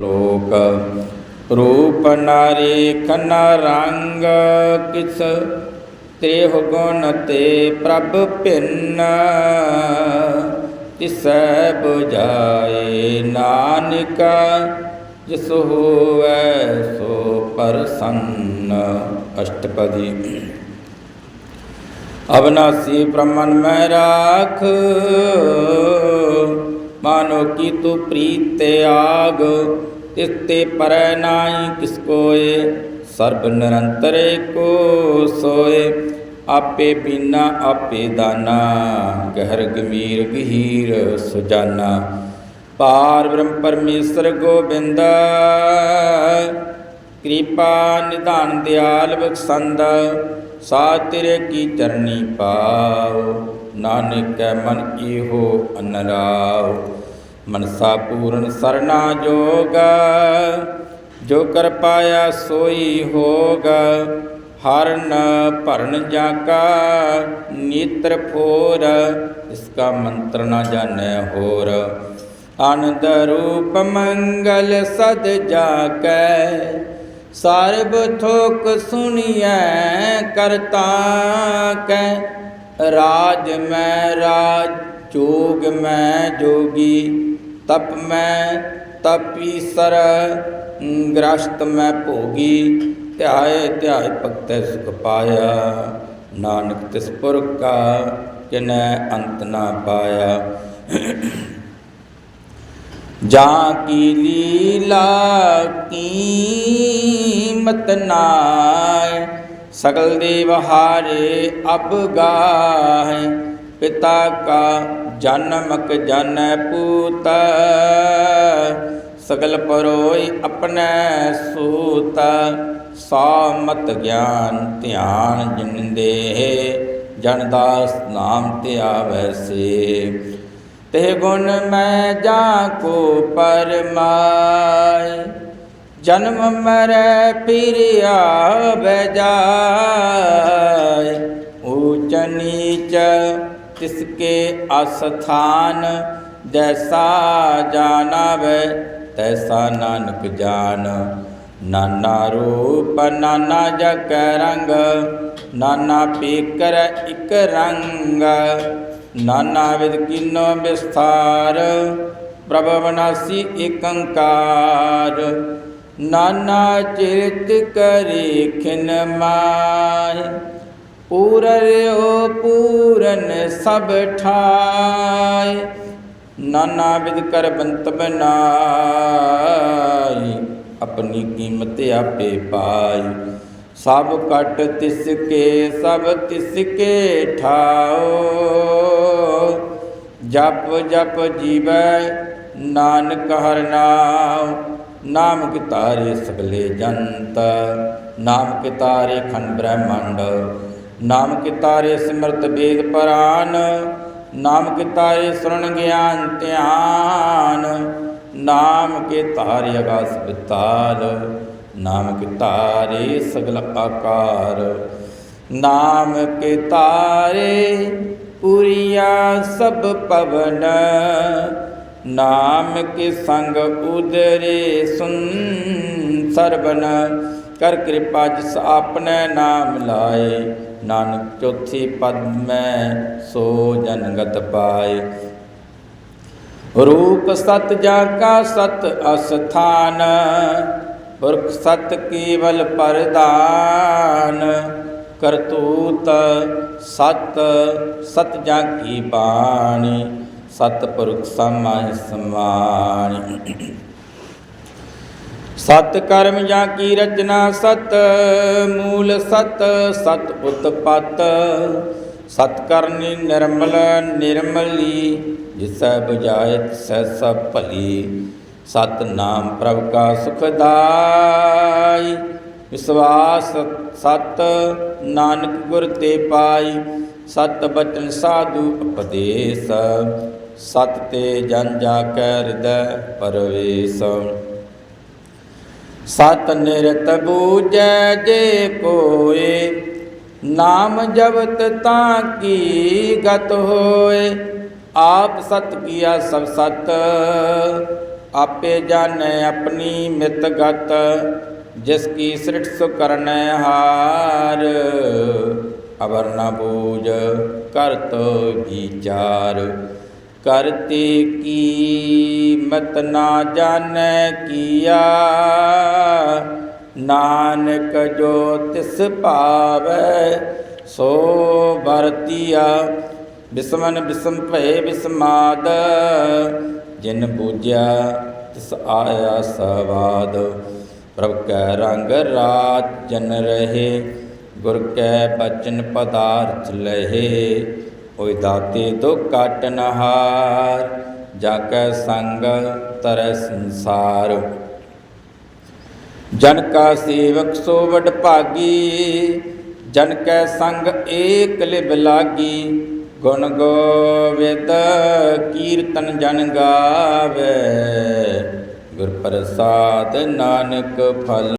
ਲੋਕ ਰੂਪ ਨਾਰੀ ਖਨਾ ਰੰਗ ਕਿਸ ਤ੍ਰਿਹ ਗੁਣ ਤੇ ਪ੍ਰਭ ਭਿੰਨ। ਤਿਸੈ 부ਜਾਏ ਨਾਨਕ, ਜਿਸ ਹੋਵੈ ਸੋ ਪਰਸੰਨ। ਅਸ਼ਟਪਦੀ। ਅਬਨਾਸੀ ਬ੍ਰਹਮਨ ਮੈਂ ਰਾਖ ਮਾਨੋ ਕੀ ਤੂ ਪ੍ਰੀਤ ਆਗ ਤਿਸਤੇ ਪਰੈ ਨਾਹੀ ਕਿਸ ਕੋਏ? ਸਰਬ ਨਿਰੰਤਰ ਕੋ ਸੋਏ, ਆਪੇ ਬੀਨਾ, ਆਪੇ ਦਾਨਾ, ਗਹਿਰ ਗਮੀਰ ਗਹੀਰ ਸੁਜਾਨਾ। ਪਾਰ ਬ੍ਰਹਮ ਪਰਮੇਸ਼ਰ ਗੋਬਿੰਦ, ਕਿਰਪਾ ਨਿਧਾਨ ਦਿਆਲ ਬਖਸ਼ੰਦ ਸਾ ਤੇਰੇ ਕੀ ਚਰਨੀ ਪਾਉ। ਨਾਨਕ ਕੈ ਮਨ ਈਹੋ ਅਨਰਾਉ। ਮਨਸਾ ਪੂਰਨ ਸਰਨਾ ਜੋਗਾ, ਜੋ ਕਰ ਪਾਇਆ ਸੋਈ ਹੋਗਾ। ਹਰਨ ਭਰਨ ਜਾ ਕਾ ਨੇਤਰ ਫੋਰ, ਇਸ ਕਾ ਮੰਤਰ ਨਾ ਜਾਣੈ ਹੋਰ। ਆਨੰਦ ਰੂਪ ਮੰਗਲ ਸਦ ਜਾ ਕੈ ਸਰਬ ਥੋਕ ਸੁਣੀਐ ਕਰਤਾ ਕੈ। ਰਾਜ ਮੈਂ ਰਾਜ, ਜੋਗ ਮੈਂ ਜੋਗੀ, ਤਪ ਮੈਂ ਤਪੀਸਰ ਗ੍ਰਸਤ ਮੈਂ ਭੋਗੀ, ਧਿਆਏ ਧਿਆਏ ਭਗਤੈ ਸੁਖ ਪਾਇਆ, ਨਾਨਕ ਤਿਸ ਪੁਰਖ ਕਾ ਕਿਨੈ ਅੰਤ ਨਾ ਪਾਇਆ। ਜਾਂ ਕੀ ਲੀਲਾ ਕੀਮਤ ਨਾਇ ਸਗਲ ਦੇਵ ਹਾਰੇ ਅਬ ਗਾਹੈ, ਪਿਤਾ ਕਾ ਜਨਮਕ ਜਨੈ ਪੂਤ। ਸਗਲ ਪਰੋਈ ਆਪਣੈ ਸੂਤ ਸਾ ਮਤ ਗਿਆਨ ਧਿਆਨ ਜਿਨ ਦੇ ਜਨ ਦਾਸ ਨਾਮ ਤੇ ਆਵੈ ਸੇ ਤੇ ਗੁਣ ਮੈਂ ਜਾ ਕੋ ਜਨਮ ਮਰੈ ਫਿਰ ਆਵੈ ਜਾਇ ਊਚ ਨੀਚ ਤਿਸਕੇ ਅਸਥਾਨ, ਜੈਸਾ ਜਾਣਾਵੈ, ਤੈਸਾ ਨਾਨਕ ਜਾਣ। ਨਾਨਾ ਰੂਪ, ਨਾਨਾ ਜਗ ਰੰਗ, ਨਾਨਾ ਪੀਕਰ ਇਕ ਰੰਗ। ਨਾਨਾ ਵਿਦ ਕੀਨੋ ਵਿਸਥਾਰ ਪ੍ਰਭ ਵਿਨਾਸੀ ਏਕੰਕਾਰ। ਨਾਨਾ ਚਿਰਤ ਕਰੇ ਖਿਨ ਮਾਇ, ਪੂਰਰਿਓ ਪੂਰਨ ਸਭ ਠਾਇ। ਨਾਨਾ ਵਿਦ ਕਰ ਬੰਤ ਬਨਾਈ ਆਪਣੀ ਕੀਮਤ ਆਪੇ ਪਾਈ ਸਭ ਕਟ ਤਿਸ ਕੇ, ਸਭ ਤਿਸ ਕੇ ਠਾਓ ਜਪ ਜਪ ਜੀਵੈ, ਨਾਨਕ ਹਰਿ ਨਾਮ ਨਾਮ ਕੀ ਤਾਰੇ ਸਗਲੇ ਜੰਤ, ਨਾਮ ਕੀ ਤਾਰੇ ਖੰਡ ਬ੍ਰਹਮੰਡ, ਨਾਮ ਕੀ ਤਾਰੇ ਸਿਮਰਤ ਵੇਦ ਪੁਰਾਨ, ਨਾਮ ਕੀ ਤਾਰੇ ਸੁਣ ਗਿਆਨ ਧਿਆਨ, ਨਾਮ ਕੇ ਤਾਰੇ ਅਗਾਸ ਬਿਤਾਲ ਨਾਮ ਕੇ ਤਾਰੇ ਸਗਲ ਆਕਾਰ, ਨਾਮ ਕੇ ਤਾਰੇ ਪੁਰੀਆ ਸਭ ਪਵਨ ਨਾਮ ਕੇ ਸੰਗ ਉਦਰੇ ਸੁਨ ਸਰਬਨ, ਕਰ ਕਿਰਪਾ ਜਿਸ ਆਪਨੇ ਨਾਮ ਲਾਏ। ਨਾਨਕ ਚੌਥੀ ਪਦ ਮੈਂ ਸੋ ਜਨਗਤ ਪਾਏ। ਰੂਪ ਸਤ ਜਾ ਕਾ ਸਤ ਅਸਥਾਨ, ਪੁਰਖ ਸਤ ਕੇਵਲ ਪਰਦਾਨ। ਕਰਤੂਤ ਸਤ ਸਤ ਜਾ ਕੀ ਬਾਣੀ। ਸਤ ਪੁਰਖ ਸਮਾਹਿ ਸਮਾਣੀ ਸਤ ਕਰਮ ਜਾਂ ਕੀ ਰਚਨਾ ਸਤ, ਮੂਲ ਸਤ ਸਤ ਉਤਪਤ ਸਤ ਕਰਨੀ ਨਿਰਮਲ ਨਿਰਮਲੀ, ਜਿਸੈ ਬੁਝਾਇਤ ਸੈ ਸਭ ਭਲੀ। ਸਤ ਨਾਮ ਪ੍ਰਭ ਕਾ ਸੁਖਦਾਈ ਵਿਸਵਾਸ ਸਤ, ਨਾਨਕ ਗੁਰ ਤੇ ਪਾਈ। ਸਤ ਬਚਨ ਸਾਧੂ ਉਪਦੇਸ। ਸਤ ਤੇ ਜਨ ਜਾ ਕੈ ਹਿਰਦੈ ਪਰਵੇਸ਼। ਸਤ ਨਿਰਤ ਬੂਜੈ ਜੇ ਕੋਏ, ਨਾਮ ਜਪਤ ਤਾਂ ਕੀ ਗਤ ਹੋਏ। ਆਪ ਸਤ ਕੀਆ ਸਭ ਸਤ, ਆਪੇ ਜਾਣੈ ਆਪਣੀ ਮਿਤ ਗਤ, ਜਿਸ ਕੀ ਸ੍ਰਿਟ ਸੁ ਕਰਨੈ ਹਾਰ। ਅਵਰ ਨ ਬੂਝ ਕਰਤ ਵਿਚਾਰ। ਕਰਤੇ ਕੀ ਮਤ ਨਾ ਜਾਣੈ ਕੀਆ। ਨਾਨਕ ਜੋ ਤਿਸ ਭਾਵੈ, ਸੋ ਵਰਤੀਆ। ਬਿਸਮਨ ਬਿਸਮ ਭਏ ਬਿਸਮਾਦ, ਜਿਨ ਬੂਝਿਆ ਤਿਸ ਆਇਆ ਸਵਾਦ। ਪ੍ਰਭ ਕੈ ਰੰਗ ਰਾਤ ਜਨ ਰਹੇ, ਗੁਰ ਕੈ ਬਚਨ ਪਦਾਰਥ ਲਹੇ। ਓਇ ਦਾਤੇ ਦੁ ਕਾਟਨ ਜਾ ਕੈ ਸੰਗ ਤਰੈ ਸੰਸਾਰ। ਜਨ ਕਾ ਸੇਵਕ ਸੋ ਵਡ ਭਾਗੀ, ਜਨ ਕੈ ਸੰਗ ਏਕ ਲਿਵ ਲਾਗੀ। ਗੁਣ ਗੋਵਿੰਦ ਕੀਰਤਨ ਜਨ ਗਾਵੇ, ਗੁਰ ਪ੍ਰਸਾਦ ਨਾਨਕ ਫਲ